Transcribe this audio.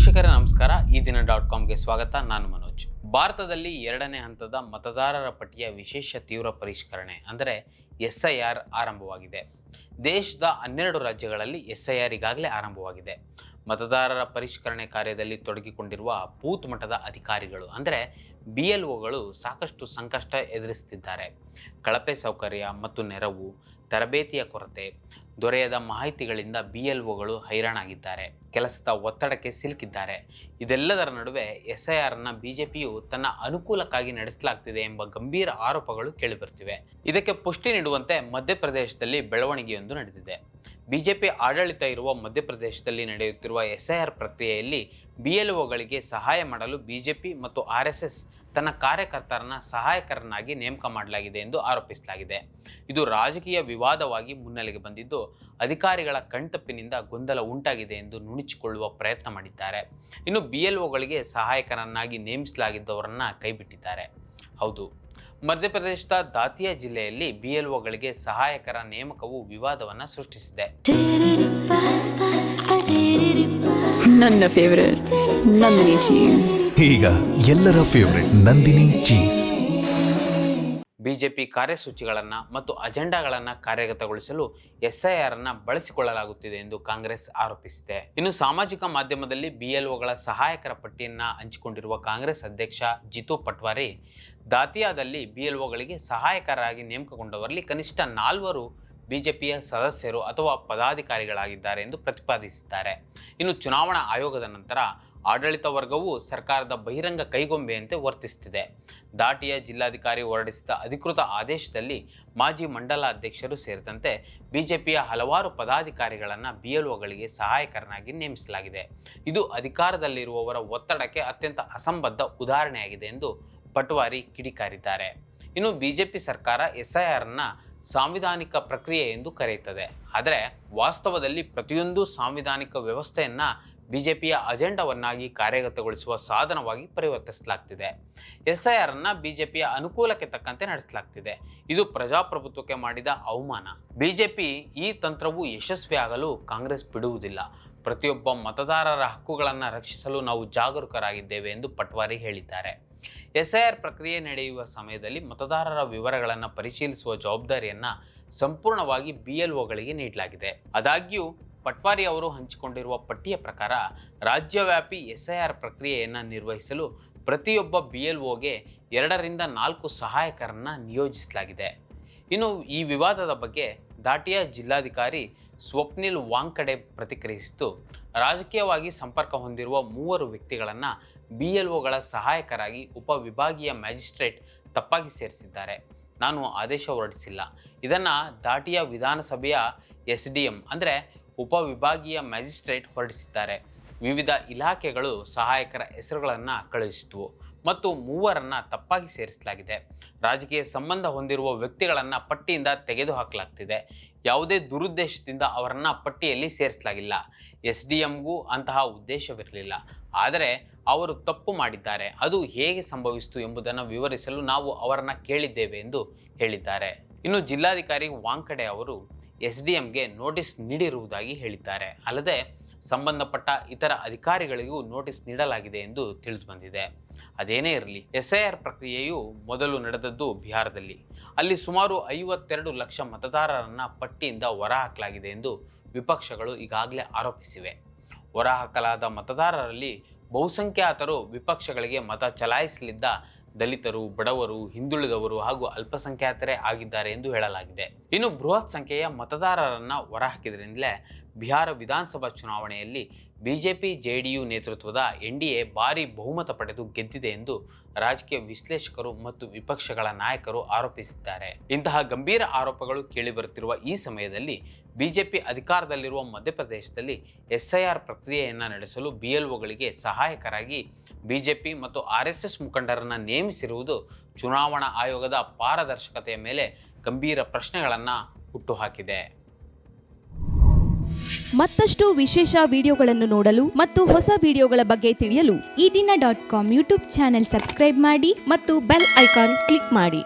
ವೀಕ್ಷಕರೇ, ನಮಸ್ಕಾರ. ಈ ದಿನ ಡಾಟ್ ಕಾಮ್ಗೆ ಸ್ವಾಗತ. ನಾನು ಮನೋಜ್. ಭಾರತದಲ್ಲಿ ಎರಡನೇ ಹಂತದ ಮತದಾರರ ಪಟ್ಟಿಯ ವಿಶೇಷ ತೀವ್ರ ಪರಿಷ್ಕರಣೆ, ಅಂದರೆ ಎಸ್ ಐ ಆರ್ ಆರಂಭವಾಗಿದೆ. ದೇಶದ ಹನ್ನೆರಡು ರಾಜ್ಯಗಳಲ್ಲಿ ಎಸ್ ಐ ಆರ್ ಈಗಾಗಲೇ ಆರಂಭವಾಗಿದೆ. ಮತದಾರರ ಪರಿಷ್ಕರಣೆ ಕಾರ್ಯದಲ್ಲಿ ತೊಡಗಿಕೊಂಡಿರುವ ಬೂತ್ ಮಟ್ಟದ ಅಧಿಕಾರಿಗಳು, ಅಂದರೆ ಬಿ ಎಲ್ ಒಗಳು ಸಾಕಷ್ಟು ಸಂಕಷ್ಟ ಎದುರಿಸುತ್ತಿದ್ದಾರೆ ಕಳಪೆ ಸೌಕರ್ಯ ಮತ್ತು ನೆರವು, ತರಬೇತಿಯ ಕೊರತೆ ದೊರೆಯದ ಮಾಹಿತಿಗಳಿಂದ ಬಿ ಎಲ್ ಒಗಳು ಹೈರಾಣಾಗಿದ್ದಾರೆ. ಕೆಲಸದ ಒತ್ತಡಕ್ಕೆ ಸಿಲುಕಿದ್ದಾರೆ. ಇದೆಲ್ಲದರ ನಡುವೆ ಎಸ್ ಐ ಆರ್ನ ಬಿಜೆಪಿಯು ತನ್ನ ಅನುಕೂಲಕ್ಕಾಗಿ ನಡೆಸಲಾಗ್ತಿದೆ ಎಂಬ ಗಂಭೀರ ಆರೋಪಗಳು ಕೇಳಿಬರ್ತಿವೆ. ಇದಕ್ಕೆ ಪುಷ್ಟಿ ನೀಡುವಂತೆ ಮಧ್ಯಪ್ರದೇಶದಲ್ಲಿ ಬೆಳವಣಿಗೆಯೊಂದು ನಡೆದಿದೆ. ಬಿಜೆಪಿ ಆಡಳಿತ ಇರುವ ಮಧ್ಯಪ್ರದೇಶದಲ್ಲಿ ನಡೆಯುತ್ತಿರುವ ಎಸ್ಐಆರ್ ಪ್ರಕ್ರಿಯೆಯಲ್ಲಿ ಬಿ ಎಲ್ ಒಗಳಿಗೆ ಸಹಾಯ ಮಾಡಲು ಬಿಜೆಪಿ ಮತ್ತು ಆರ್ ಎಸ್ ತನ್ನ ಕಾರ್ಯಕರ್ತರನ್ನ ಸಹಾಯಕರನ್ನಾಗಿ ನೇಮಕ ಮಾಡಲಾಗಿದೆ ಎಂದು ಆರೋಪಿಸಲಾಗಿದೆ. ಇದು ರಾಜಕೀಯ ವಿವಾದವಾಗಿ ಮುನ್ನೆಲೆಗೆ ಬಂದಿದ್ದು, ಅಧಿಕಾರಿಗಳ ಕಣ್ತಪ್ಪಿನಿಂದ ಗೊಂದಲ ಉಂಟಾಗಿದೆ ಎಂದು ನುಣುಚಿಕೊಳ್ಳುವ ಪ್ರಯತ್ನ ಮಾಡಿದ್ದಾರೆ. ಇನ್ನು ಬಿ ಎಲ್ ಒಗಳಿಗೆ ಸಹಾಯಕರನ್ನಾಗಿ ನೇಮಿಸಲಾಗಿದ್ದವರನ್ನ ಕೈಬಿಟ್ಟಿದ್ದಾರೆ. ಹೌದು. ಮಧ್ಯಪ್ರದೇಶದ ದಾತಿಯಾ ಜಿಲ್ಲೆಯಲ್ಲಿ ಬಿಎಲ್ಒಗಳಿಗೆ ಎಲ್ ಒಗಳಿಗೆ ಸಹಾಯಕರ ನೇಮಕವು ವಿವಾದವನ್ನು ಸೃಷ್ಟಿಸಿದೆ. ನನ್ನ ಫೇವರೇಟ್ ನಂದಿನಿ ಚೀಸ್ ಈಗ ಎಲ್ಲರ ಫೇವರೆಟ್ ನಂದಿನಿ ಚೀಸ್ ಬಿಜೆಪಿ ಕಾರ್ಯಸೂಚಿಗಳನ್ನು ಮತ್ತು ಅಜೆಂಡಾಗಳನ್ನು ಕಾರ್ಯಗತಗೊಳಿಸಲು ಎಸ್ಐಆರ್ ಅನ್ನು ಬಳಸಿಕೊಳ್ಳಲಾಗುತ್ತಿದೆ ಎಂದು ಕಾಂಗ್ರೆಸ್ ಆರೋಪಿಸಿದೆ. ಇನ್ನು ಸಾಮಾಜಿಕ ಮಾಧ್ಯಮದಲ್ಲಿ ಬಿ ಎಲ್ ಒಗಳ ಸಹಾಯಕರ ಪಟ್ಟಿಯನ್ನು ಹಂಚಿಕೊಂಡಿರುವ ಕಾಂಗ್ರೆಸ್ ಅಧ್ಯಕ್ಷ ಜಿತು ಪಟ್ವಾರಿ, ದಾತಿಯಾದಲ್ಲಿ ಬಿ ಎಲ್ ಒಗಳಿಗೆ ಸಹಾಯಕರಾಗಿ ನೇಮಕಗೊಂಡವರಲ್ಲಿ ಕನಿಷ್ಠ ನಾಲ್ವರು ಬಿಜೆಪಿಯ ಸದಸ್ಯರು ಅಥವಾ ಪದಾಧಿಕಾರಿಗಳಾಗಿದ್ದಾರೆ ಎಂದು ಪ್ರತಿಪಾದಿಸಿದ್ದಾರೆ. ಇನ್ನು ಚುನಾವಣಾ ಆಯೋಗದ ನಂತರ ಆಡಳಿತ ವರ್ಗವು ಸರ್ಕಾರದ ಬಹಿರಂಗ ಕೈಗೊಂಬೆಯಂತೆ ವರ್ತಿಸುತ್ತಿದೆ. ದಾಟಿಯ ಜಿಲ್ಲಾಧಿಕಾರಿ ಹೊರಡಿಸಿದ ಅಧಿಕೃತ ಆದೇಶದಲ್ಲಿ ಮಾಜಿ ಮಂಡಲ ಅಧ್ಯಕ್ಷರು ಸೇರಿದಂತೆ ಬಿಜೆಪಿಯ ಹಲವಾರು ಪದಾಧಿಕಾರಿಗಳನ್ನು ಬಿಎಲ್ಒಗಳಿಗೆ ಎಲ್ ಒಗಳಿಗೆ ಸಹಾಯಕರನ್ನಾಗಿ ನೇಮಿಸಲಾಗಿದೆ. ಇದು ಅಧಿಕಾರದಲ್ಲಿರುವವರ ಒತ್ತಡಕ್ಕೆ ಅತ್ಯಂತ ಅಸಂಬದ್ಧ ಉದಾಹರಣೆಯಾಗಿದೆ ಎಂದು ಪಟ್ವಾರಿ ಕಿಡಿಕಾರಿದ್ದಾರೆ. ಇನ್ನು ಬಿಜೆಪಿ ಸರ್ಕಾರ ಎಸ್ಐಆರ್ನ ಸಾಂವಿಧಾನಿಕ ಪ್ರಕ್ರಿಯೆ ಎಂದು ಕರೆಯುತ್ತದೆ. ಆದರೆ ವಾಸ್ತವದಲ್ಲಿ ಪ್ರತಿಯೊಂದು ಸಾಂವಿಧಾನಿಕ ವ್ಯವಸ್ಥೆಯನ್ನ ಬಿಜೆಪಿಯ ಅಜೆಂಡಾವನ್ನಾಗಿ ಕಾರ್ಯಗತಗೊಳಿಸುವ ಸಾಧನವಾಗಿ ಪರಿವರ್ತಿಸಲಾಗ್ತಿದೆ. ಎಸ್ಐಆರ್ ಅನ್ನ ಬಿಜೆಪಿಯ ಅನುಕೂಲಕ್ಕೆ ತಕ್ಕಂತೆ ನಡೆಸಲಾಗ್ತಿದೆ. ಇದು ಪ್ರಜಾಪ್ರಭುತ್ವಕ್ಕೆ ಮಾಡಿದ ಅವಮಾನ. ಬಿಜೆಪಿ ಈ ತಂತ್ರವು ಯಶಸ್ವಿಯಾಗಲು ಕಾಂಗ್ರೆಸ್ ಬಿಡುವುದಿಲ್ಲ. ಪ್ರತಿಯೊಬ್ಬ ಮತದಾರರ ಹಕ್ಕುಗಳನ್ನು ರಕ್ಷಿಸಲು ನಾವು ಜಾಗರೂಕರಾಗಿದ್ದೇವೆ ಎಂದು ಪಟ್ವಾರಿ ಹೇಳಿದ್ದಾರೆ. ಎಸ್ಐಆರ್ ಪ್ರಕ್ರಿಯೆ ನಡೆಯುವ ಸಮಯದಲ್ಲಿ ಮತದಾರರ ವಿವರಗಳನ್ನು ಪರಿಶೀಲಿಸುವ ಜವಾಬ್ದಾರಿಯನ್ನು ಸಂಪೂರ್ಣವಾಗಿ ಬಿ ಎಲ್ ಒಗಳಿಗೆ ನೀಡಲಾಗಿದೆ. ಆದಾಗ್ಯೂ ಪಟ್ವಾರಿ ಅವರು ಹಂಚಿಕೊಂಡಿರುವ ಪಟ್ಟಿಯ ಪ್ರಕಾರ ರಾಜ್ಯವ್ಯಾಪಿ ಎಸ್ಐಆರ್ ಪ್ರಕ್ರಿಯೆಯನ್ನು ನಿರ್ವಹಿಸಲು ಪ್ರತಿಯೊಬ್ಬ ಬಿ ಎಲ್ ಒಗೆ ಎರಡರಿಂದ ನಾಲ್ಕು ಸಹಾಯಕರನ್ನು ನಿಯೋಜಿಸಲಾಗಿದೆ. ಇನ್ನು ಈ ವಿವಾದದ ಬಗ್ಗೆ ದಾಟಿಯ ಜಿಲ್ಲಾಧಿಕಾರಿ ಸ್ವಪ್ನಿಲ್ ವಾಂಕಡೆ ಪ್ರತಿಕ್ರಿಯಿಸಿತು ರಾಜಕೀಯವಾಗಿ ಸಂಪರ್ಕ ಹೊಂದಿರುವ ಮೂವರು ವ್ಯಕ್ತಿಗಳನ್ನು ಬಿ ಎಲ್ ಒಗಳ ಸಹಾಯಕರಾಗಿ ಉಪವಿಭಾಗೀಯ ಮ್ಯಾಜಿಸ್ಟ್ರೇಟ್ ತಪ್ಪಾಗಿ ಸೇರಿಸಿದ್ದಾರೆ. ನಾನು ಆದೇಶ ಹೊರಡಿಸಿಲ್ಲ. ಇದನ್ನು ದಾಟಿಯ ವಿಧಾನಸಭೆಯ ಎಸ್ ಡಿ ಎಂ ಅಂದರೆ ಉಪವಿಭಾಗೀಯ ಮ್ಯಾಜಿಸ್ಟ್ರೇಟ್ ಹೊರಡಿಸಿದ್ದಾರೆ. ವಿವಿಧ ಇಲಾಖೆಗಳು ಸಹಾಯಕರ ಹೆಸರುಗಳನ್ನು ಕಳುಹಿಸಿದ್ವು ಮತ್ತು ಮೂವರನ್ನು ತಪ್ಪಾಗಿ ಸೇರಿಸಲಾಗಿದೆ. ರಾಜಕೀಯ ಸಂಬಂಧ ಹೊಂದಿರುವ ವ್ಯಕ್ತಿಗಳನ್ನು ಪಟ್ಟಿಯಿಂದ ತೆಗೆದುಹಾಕಲಾಗ್ತಿದೆ. ಯಾವುದೇ ದುರುದ್ದೇಶದಿಂದ ಅವರನ್ನು ಪಟ್ಟಿಯಲ್ಲಿ ಸೇರಿಸಲಾಗಿಲ್ಲ. ಎಸ್ ಡಿ ಎಂಗೂ ಅಂತಹ ಉದ್ದೇಶವಿರಲಿಲ್ಲ. ಆದರೆ ಅವರು ತಪ್ಪು ಮಾಡಿದ್ದಾರೆ. ಅದು ಹೇಗೆ ಸಂಭವಿಸಿತು ಎಂಬುದನ್ನು ವಿವರಿಸಲು ನಾವು ಅವರನ್ನು ಕೇಳಿದ್ದೇವೆ ಎಂದು ಹೇಳಿದ್ದಾರೆ. ಇನ್ನು ಜಿಲ್ಲಾಧಿಕಾರಿ ವಾಂಕಡೆ ಅವರು ಎಸ್ ಡಿ ಎಂಗೆ ನೋಟಿಸ್ ನೀಡಿರುವುದಾಗಿ ಹೇಳಿದ್ದಾರೆ. ಅಲ್ಲದೆ ಸಂಬಂಧಪಟ್ಟ ಇತರ ಅಧಿಕಾರಿಗಳಿಗೂ ನೋಟಿಸ್ ನೀಡಲಾಗಿದೆ ಎಂದು ತಿಳಿದು ಬಂದಿದೆ ಅದೇನೇ ಇರಲಿ, ಎಸ್ಐಆರ್ ಪ್ರಕ್ರಿಯೆಯು ಮೊದಲು ನಡೆದದ್ದು ಬಿಹಾರದಲ್ಲಿ. ಅಲ್ಲಿ ಸುಮಾರು ಐವತ್ತೆರಡು ಲಕ್ಷ ಮತದಾರರನ್ನ ಪಟ್ಟಿಯಿಂದ ಹೊರಹಾಕಲಾಗಿದೆ ಎಂದು ವಿಪಕ್ಷಗಳು ಈಗಾಗಲೇ ಆರೋಪಿಸಿವೆ. ಹೊರಹಾಕಲಾದ ಮತದಾರರಲ್ಲಿ ಬಹುಸಂಖ್ಯಾತರು ವಿಪಕ್ಷಗಳಿಗೆ ಮತ ಚಲಾಯಿಸಲಿದ್ದ ದಲಿತರು, ಬಡವರು, ಹಿಂದುಳಿದವರು ಹಾಗೂ ಅಲ್ಪಸಂಖ್ಯಾತರೇ ಆಗಿದ್ದಾರೆ ಎಂದು ಹೇಳಲಾಗಿದೆ. ಇನ್ನು ಬೃಹತ್ ಸಂಖ್ಯೆಯ ಮತದಾರರನ್ನ ಹೊರಹಾಕಿದ್ರಿಂದಲೇ ಬಿಹಾರ ವಿಧಾನಸಭಾ ಚುನಾವಣೆಯಲ್ಲಿ ಬಿಜೆಪಿ, ಜೆಡಿಯು ನೇತೃತ್ವದ ಎನ್ ಡಿ ಎ ಭಾರಿ ಬಹುಮತ ಪಡೆದು ಗೆದ್ದಿದೆ ಎಂದು ರಾಜಕೀಯ ವಿಶ್ಲೇಷಕರು ಮತ್ತು ವಿಪಕ್ಷಗಳ ನಾಯಕರು ಆರೋಪಿಸಿದ್ದಾರೆ. ಇಂತಹ ಗಂಭೀರ ಆರೋಪಗಳು ಕೇಳಿಬರುತ್ತಿರುವ ಈ ಸಮಯದಲ್ಲಿ ಬಿಜೆಪಿ ಅಧಿಕಾರದಲ್ಲಿರುವ ಮಧ್ಯಪ್ರದೇಶದಲ್ಲಿ ಎಸ್ಐಆರ್ ಪ್ರಕ್ರಿಯೆಯನ್ನು ನಡೆಸಲು ಬಿಎಲ್ಒಗಳಿಗೆ ಎಲ್ ಒಗಳಿಗೆ ಸಹಾಯಕರಾಗಿ ಬಿಜೆಪಿ ಮತ್ತು ಆರ್ ಎಸ್ ಮುಖಂಡರನ್ನು ನೇಮಿಸಿರುವುದು ಚುನಾವಣಾ ಆಯೋಗದ ಪಾರದರ್ಶಕತೆಯ ಮೇಲೆ ಗಂಭೀರ ಪ್ರಶ್ನೆಗಳನ್ನು ಹುಟ್ಟುಹಾಕಿದೆ. ಮತ್ತಷ್ಟು ವಿಶೇಷ ವಿಡಿಯೋಗಳನ್ನು ನೋಡಲು ಮತ್ತು ಹೊಸ ವಿಡಿಯೋಗಳ ಬಗ್ಗೆ ತಿಳಿಯಲು Ee Dina dot com YouTube channel subscribe ಮಾಡಿ ಮತ್ತು ಬೆಲ್ ಐಕಾನ್ ಕ್ಲಿಕ್ ಮಾಡಿ.